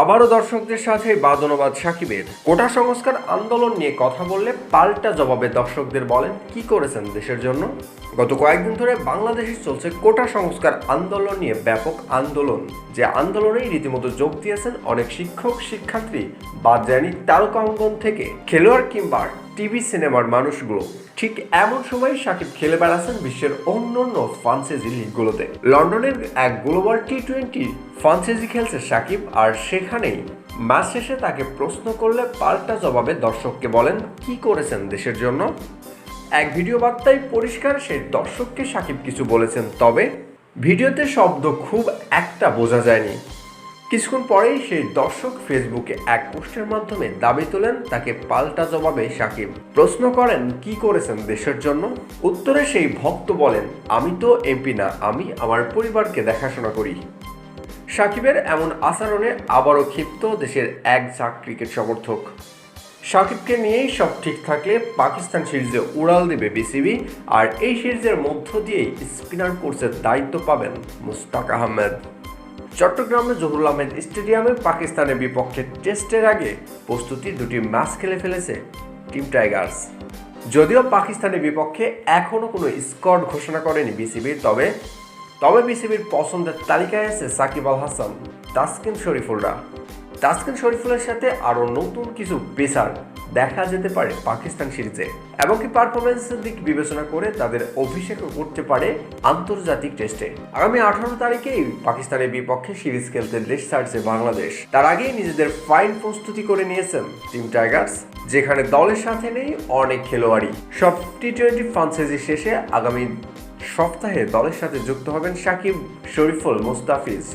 আবারও দর্শকদের সাথে বাদনবাদ সাকিবের। কোটা সংস্কার আন্দোলন নিয়ে কথা বললে পাল্টা জবাবে দর্শকদের বলেন, কি করেছেন দেশের জন্য? গত কয়েকদিন ধরে বাংলাদেশে চলছে কোটা সংস্কার আন্দোলন নিয়ে ব্যাপক আন্দোলন। যে আন্দোলনেই রীতিমতো যোগ দিয়েছেন অনেক শিক্ষক, শিক্ষার্থী বা জানি তারকাঙ্গন থেকে। খেলোয়াড় কিংবা টিভি সিনেমার মানুষগুলো ঠিক এমন সময় সাকিব খেলে বেড়াচ্ছেন বিশ্বের অন্য অন্য ফ্রান্সেজি লিগগুলোতে। লন্ডনের এক গ্লোবাল টি টোয়েন্টি ফ্রান্সেজি খেলছে সাকিব আর সেখানেই ম্যাচ শেষে তাকে প্রশ্ন করলে পাল্টা জবাবে দর্শককে বলেন, কি করেছেন দেশের জন্য? এক ভিডিও বার্তায় পরিষ্কার সেই দর্শককে সাকিব কিছু বলেছেন, তবে ভিডিওতে শব্দ খুব একটা বোঝা যায়নি। কিছুক্ষণ পরেই সেই দর্শক ফেসবুকে এক পোস্টের মাধ্যমে দাবি তোলেন তাকে পাল্টা জবাবে সাকিব। প্রশ্ন করেন, কি করেছেন দেশের জন্য? উত্তরে সেই ভক্ত বলেন, আমি তো এমপি না, আমি আমার পরিবারকে দেখাশোনা করি। সাকিবের এমন আচরণে আবারও ক্ষিপ্ত দেশের এক ঝাঁক ক্রিকেট সমর্থক। সাকিবকে নিয়েই সব ঠিক থাকলে পাকিস্তান সিরিজে উড়াল দেবে বিসিবি, আর এই সিরিজের মধ্য দিয়েই স্পিনার কোর্সের দায়িত্ব পাবেন মুস্তাক আহমেদ। চট্টগ্রামে জহুরুল আহমেদ স্টেডিয়ামে পাকিস্তানের বিপক্ষে টেস্টের আগে প্রস্তুতি দুটি ম্যাচ খেলে ফেলেছে টিম টাইগার্স। যদিও পাকিস্তানের বিপক্ষে এখনও কোনো স্কোয়াড ঘোষণা করেনি বিসিবি, তবে তবে বিসিবির পছন্দের তালিকায় আছে সাকিব আল হাসান, তাসকিন শরীফুলরা। তাসকিন শরীফুলের সাথে আরও নতুন কিছু পেসার দেখা যেতে পারে পাকিস্তান সিরিজে। এমনকি পারফরমেন্সের দিক বিবেচনা করে তাদের অভিষেকও করতে পারে আন্তর্জাতিক টেস্টে। আগামী আঠারো তারিখেই পাকিস্তানের বিপক্ষে সিরিজ খেলতে দেশ ছাড়ছে বাংলাদেশ। তার আগেই নিজেদের ফাইন প্রস্তুতি করে নিয়েছেন টিম টাইগার্স, যেখানে দলের সাথে নেই অনেক খেলোয়াড়ই। সব টি টোয়েন্টি ফ্রান্সাইজি শেষে আগামী সপ্তাহে দলের সাথে যুক্ত হবেন সাকিব শরীফুল মুস্তাফিজ।